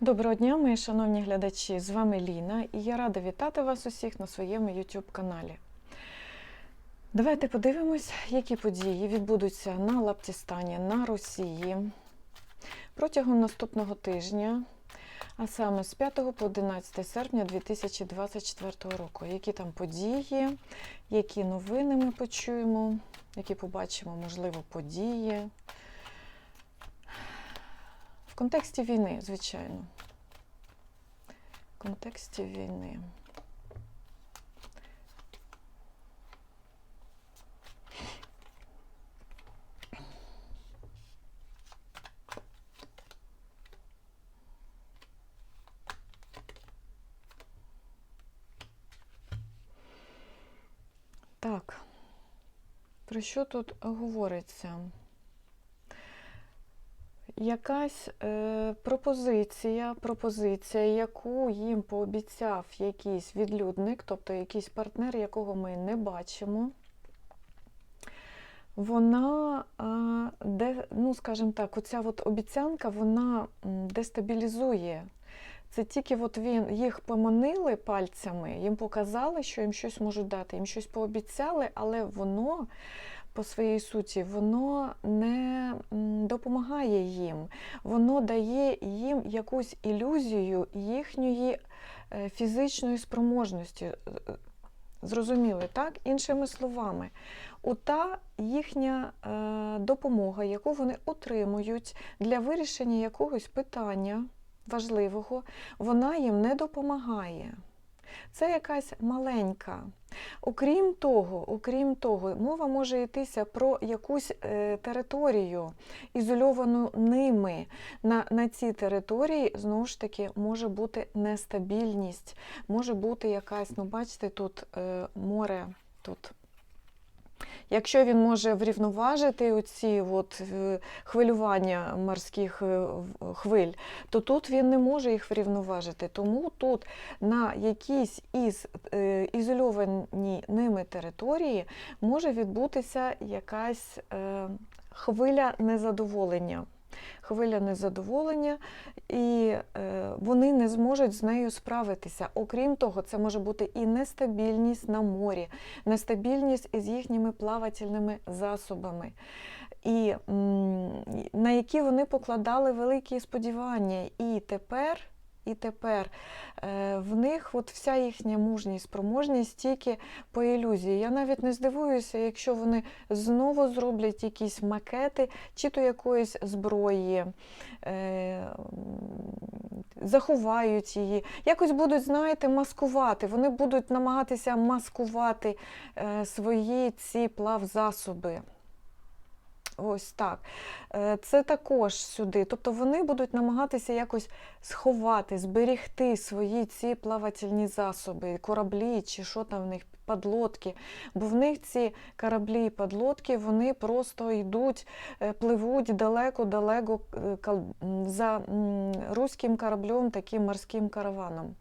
Доброго дня, мої шановні глядачі! З вами Ліна, і я рада вітати вас усіх на своєму YouTube каналі. Давайте подивимось, які події відбудуться на Лаптістані, на Росії протягом наступного тижня, а саме з 5 по 11 серпня 2024 року. Які там події, які новини ми почуємо, які побачимо, можливо, події. Контексті війни, звичайно. В контексті війни. Так, про що тут говориться? Якась е, пропозиція, пропозиція, яку їм пообіцяв якийсь відлюдник, тобто якийсь партнер, якого ми не бачимо, вона, е, де, ну, скажімо так, оця от обіцянка, вона дестабілізує. Це тільки от він, їх поманили пальцями, їм показали, що їм щось можуть дати, їм щось пообіцяли, але воно по своїй суті, воно не допомагає їм, воно дає їм якусь ілюзію їхньої е, фізичної спроможності. Е, е, Зрозуміли, так? Іншими словами, ота їхня е, допомога, яку вони отримують для вирішення якогось питання важливого, вона їм не допомагає. Це якась маленька. Окрім того, окрім того, мова може йтися про якусь е, територію, ізольовану ними. На, на цій території, знову ж таки, може бути нестабільність, може бути якась, ну бачите, тут е, море тут. Якщо він може врівноважити оці от е, хвилювання морських е, хвиль, то тут він не може їх врівноважити. Тому тут на якійсь із ізольовані ізольованій ними території може відбутися якась е, хвиля незадоволення. Хвиля незадоволення, і е, вони не зможуть з нею справитися. Окрім того, це може бути і нестабільність на морі, нестабільність із їхніми плавательними засобами, і на які вони покладали великі сподівання. І тепер, і тепер е, в них от вся їхня мужність, спроможність тільки по ілюзії. Я навіть не здивуюся, якщо вони знову зроблять якісь макети, чи то якоїсь зброї. Е, заховають її, якось будуть, знаєте, маскувати. Вони будуть намагатися маскувати е, свої ці плавзасоби. Ось так. Е, Це також сюди. Тобто вони будуть намагатися якось сховати, зберегти свої ці плавательні засоби, кораблі чи що там в них, подлодки. Бо в них ці кораблі і подлодки вони просто йдуть, е, пливуть далеко-далеко е, за руським кораблем, таким морським караваном.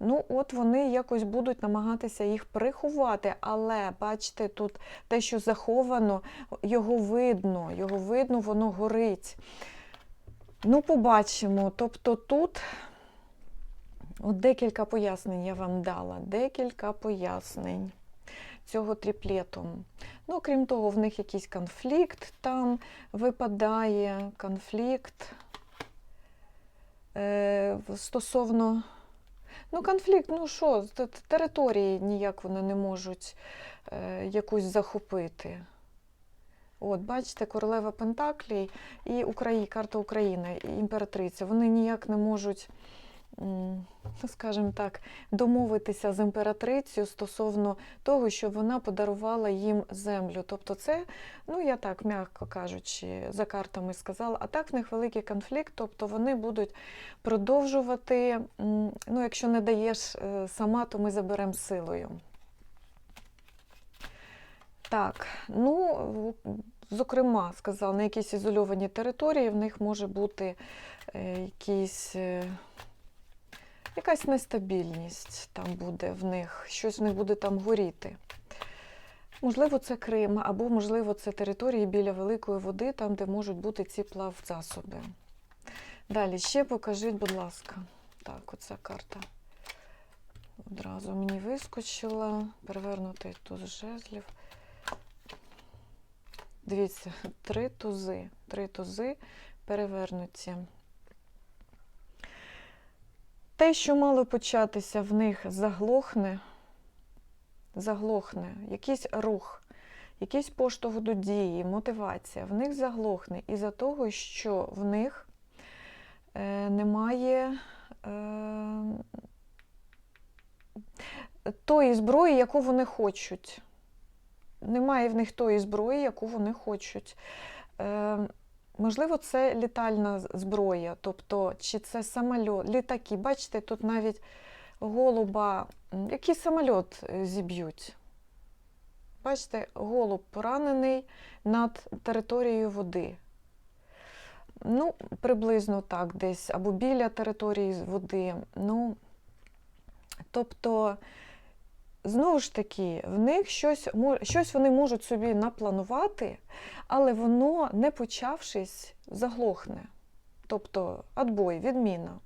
Ну, от вони якось будуть намагатися їх приховати, але бачите, тут те, що заховано, його видно, його видно, воно горить. Ну, побачимо. Тобто тут от декілька пояснень я вам дала, декілька пояснень цього тріплету. Ну, крім того, в них якийсь конфлікт там випадає, конфлікт е, стосовно. Ну, конфлікт, ну що, території ніяк вони не можуть е, якусь захопити. От, бачите, королева Пентаклій і Украї, карта України, імператриця. Вони ніяк не можуть, скажімо так, домовитися з імператрицею стосовно того, що вона подарувала їм землю. Тобто, це, ну я так, м'яко кажучи, за картами сказала, а так в них великий конфлікт, тобто вони будуть продовжувати, ну, якщо не даєш е, сама, то ми заберемо силою. Так, ну, зокрема, сказала, на якійсь ізольованій території в них може бути е, якісь, е, якась нестабільність там буде в них, щось в них буде там горіти. Можливо, це Крим, або, можливо, це території біля великої води, там, де можуть бути ці плавзасоби. Далі ще покажіть, будь ласка. Так, оця карта. Одразу мені вискочила. Перевернутий туз жезлів. Дивіться, три тузи. Три тузи перевернуті. Те, що мало початися в них, заглохне, заглохне, якийсь рух, якийсь поштовх до дії, мотивація, в них заглохне із-за того, що в них е, немає е, тої зброї, яку вони хочуть. Немає в них тої зброї, яку вони хочуть. Е, можливо, це літальна зброя, тобто, чи це самольот, літаки. Бачите, тут навіть голуба, який самольот е, зіб'ють. Бачите, голуб поранений над територією води. Ну, приблизно так, десь або біля території води. Ну, тобто, знову ж таки, в них щось, щось вони можуть собі напланувати, але воно, не почавшись, заглохне. Тобто, отбой, відміна.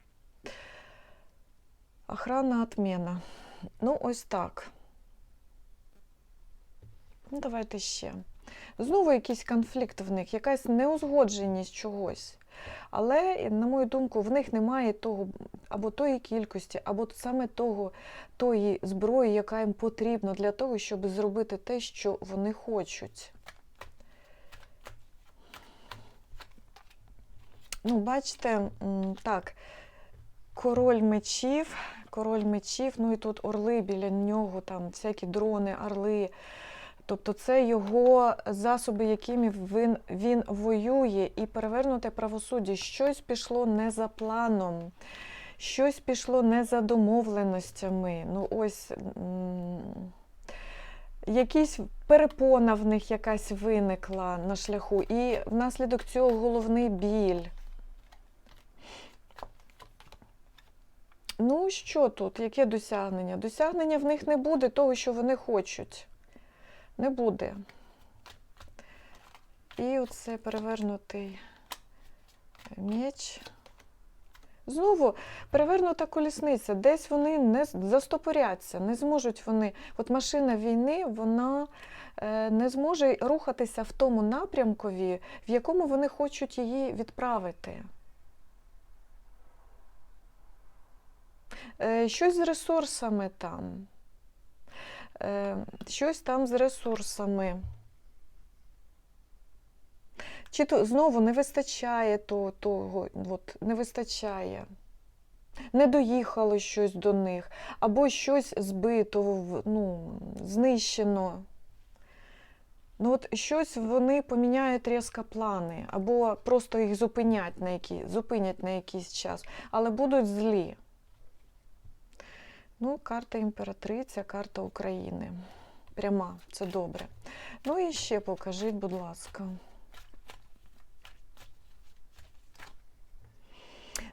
Охрана отмена. Ну, ось так. Ну, давайте ще. Знову якийсь конфлікт в них, якась неузгодженість чогось. Але, на мою думку, в них немає того або тої кількості, або саме того, тої зброї, яка їм потрібна для того, щоб зробити те, що вони хочуть. Ну, бачите, так, король мечів, король мечів, ну і тут орли біля нього, там всякі дрони, орли. Тобто це його засоби, якими він, він воює, і перевернуте правосуддя. Щось пішло не за планом, щось пішло не за домовленостями. Ну, ось якісь перепона в них якась виникла на шляху, і внаслідок цього головний біль. Ну, що тут? Яке досягнення? Досягнення в них не буде того, що вони хочуть. Не буде. І оце перевернутий меч. Знову перевернута колісниця. Десь вони не застопоряться, не зможуть вони. От машина війни, вона е, не зможе рухатися в тому напрямкові, в якому вони хочуть її відправити. Е, Щось з ресурсами там. Е, Щось там з ресурсами. Чи то знову не вистачає то, того, от, не вистачає. Не доїхало щось до них, або щось збито, ну, знищено. Ну, от щось вони поміняють різко плани, або просто їх зупинять на які, зупинять на якийсь час, але будуть злі. Ну, карта імператриця, карта України. Пряма, це добре. Ну і ще покажіть, будь ласка.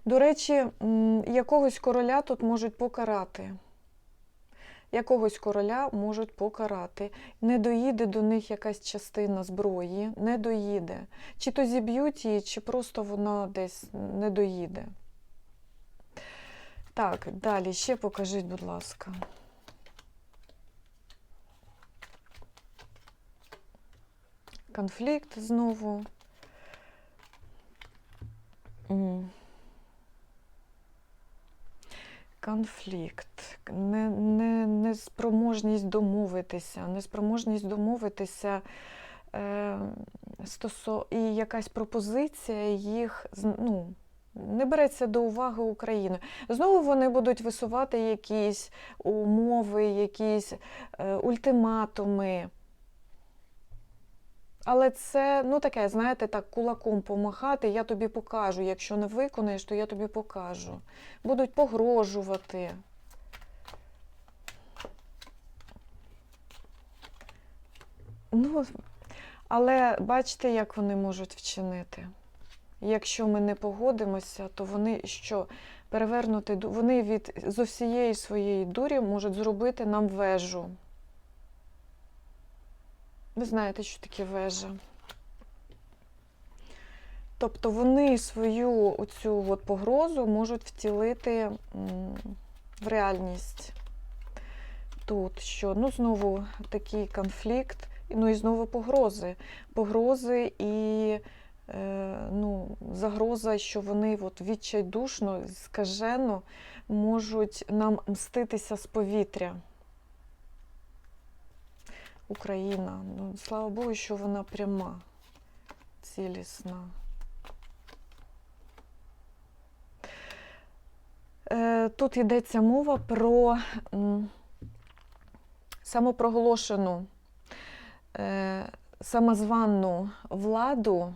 До речі, якогось короля тут можуть покарати. Якогось короля можуть покарати. Не доїде до них якась частина зброї, не доїде. Чи то зіб'ють її, чи просто вона десь не доїде. Так, далі ще покажіть, будь ласка. Конфлікт знову. Конфлікт, не, не, неспроможність домовитися, неспроможність домовитися е, стосо, і якась пропозиція їх ну, не береться до уваги України. Знову вони будуть висувати якісь умови, якісь е, ультиматуми. Але це, ну таке, знаєте, так, кулаком помахати, я тобі покажу. Якщо не виконаєш, то я тобі покажу. Будуть погрожувати. Ну, але бачите, як вони можуть вчинити. Якщо ми не погодимося, то вони що? Перевернути, вони від з усієї своєї дурі можуть зробити нам вежу. Ви знаєте, що таке вежа. Тобто вони свою оцю от погрозу можуть втілити в реальність. Тут що ну знову такий конфлікт, ну і знову погрози. Погрози і ну, загроза, що вони от відчайдушно, скажено можуть нам мститися з повітря. Україна. Ну, слава Богу, що вона пряма, цілісна. Е, Тут йдеться мова про самопроголошену, е, самозвану владу.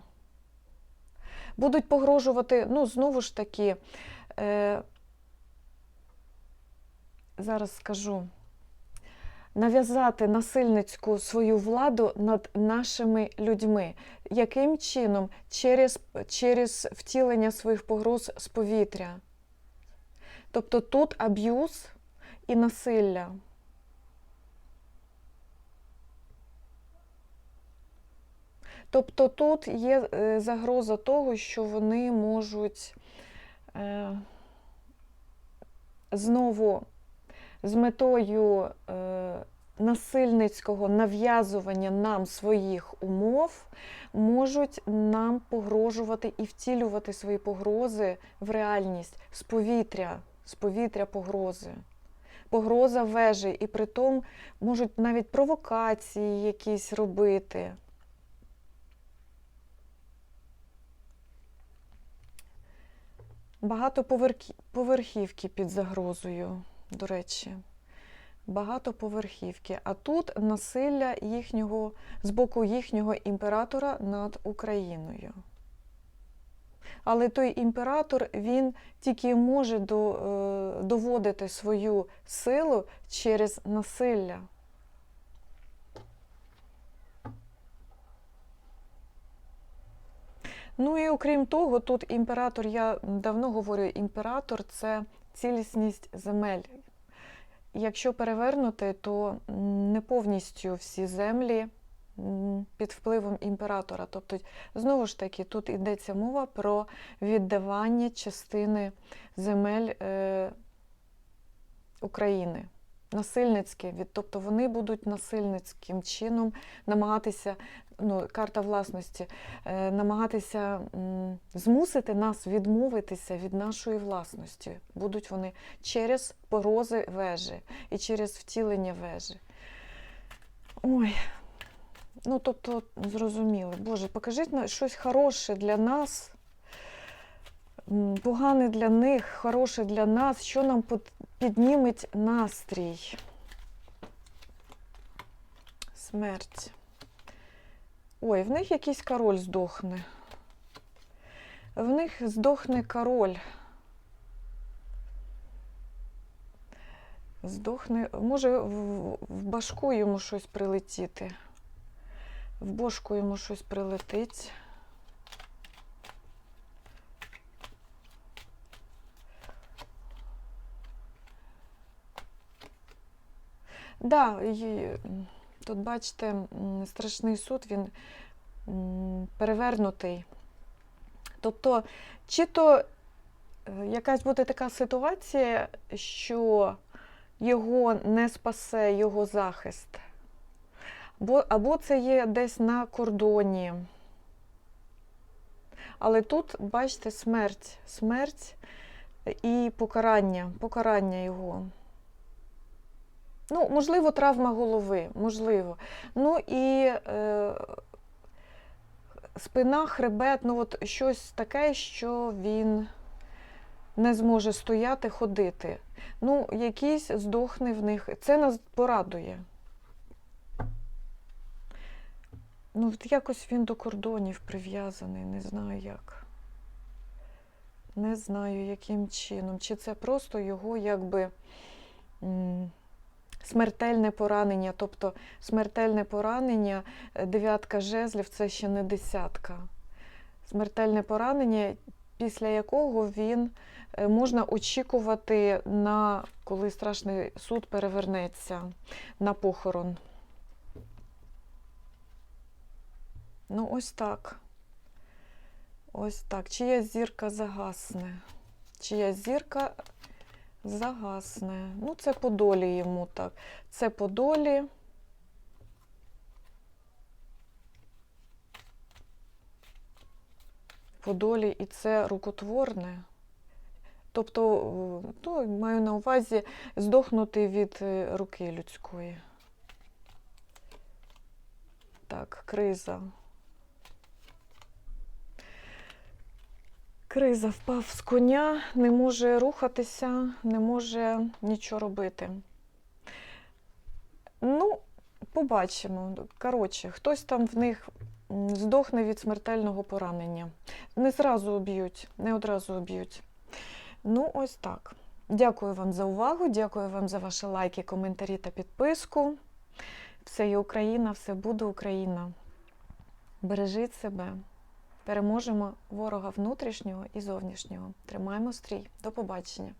Будуть погрожувати, ну, знову ж таки, е, зараз скажу, нав'язати насильницьку свою владу над нашими людьми. Яким чином? Через, через втілення своїх погроз з повітря. Тобто тут аб'юз і насилля. Тобто тут є е, загроза того, що вони можуть е, знову з метою е, насильницького нав'язування нам своїх умов можуть нам погрожувати і втілювати свої погрози в реальність з повітря, з повітря погрози. Погроза вежі, і притом можуть навіть провокації якісь робити. Багато поверхівки під загрозою, до речі. Багато поверхівки. А тут насилля їхнього, з боку їхнього імператора над Україною. Але той імператор він тільки може е, доводити свою силу через насилля. Ну і окрім того, тут імператор, я давно говорю, імператор це цілісність земель. Якщо перевернути, то не повністю всі землі під впливом імператора. Тобто, знову ж таки, тут йдеться мова про віддавання частини земель е, України. Насильницькі, тобто вони будуть насильницьким чином намагатися, ну, карта власності, е, намагатися змусити нас відмовитися від нашої власності. Будуть вони через порози вежі і через втілення вежі. Ой, ну тобто, зрозуміло, Боже, покажіть щось хороше для нас. Погане для них, хороше для нас, що нам підніметь настрій. Смерть. Ой, в них якийсь король здохне. В них здохне король. Здохне, може, в, башку йому щось прилетіти. В бошку йому щось прилетить. Да, і тут, бачите, страшний суд, він перевернутий. Тобто, чи то е, якась буде така ситуація, що його не спасе його захист, або, або це є десь на кордоні. Але тут, бачите, смерть, смерть і покарання, покарання його. Ну, можливо, травма голови, можливо. Ну і е, спина, хребет, ну от щось таке, що він не зможе стояти, ходити. Ну, якийсь здохне в них. Це нас порадує. Ну, от якось він до кордонів прив'язаний, не знаю як. Не знаю, яким чином. Чи це просто його якби смертельне поранення. Тобто смертельне поранення, е, дев'ятка жезлів це ще не десятка. Смертельне поранення, після якого він е, можна очікувати, на коли страшний суд перевернеться на похорон. Ну, ось так. Ось так. Чия зірка загасне? Чия зірка загасне? Ну, це по долі йому так. Це по долі. По долі і це рукотворне. Тобто, ну, маю на увазі здохнути від е, руки людської. Так, криза. Криза впав з коня, не може рухатися, не може нічого робити. Ну, побачимо. Коротше, хтось там в них здохне від смертельного поранення. Не зразу об'ють, не одразу об'ють. Ну, ось так. Дякую вам за увагу, дякую вам за ваші лайки, коментарі та підписку. Все є Україна, все буде Україна. Бережіть себе. Переможемо ворога внутрішнього і зовнішнього. Тримаємо стрій. До побачення.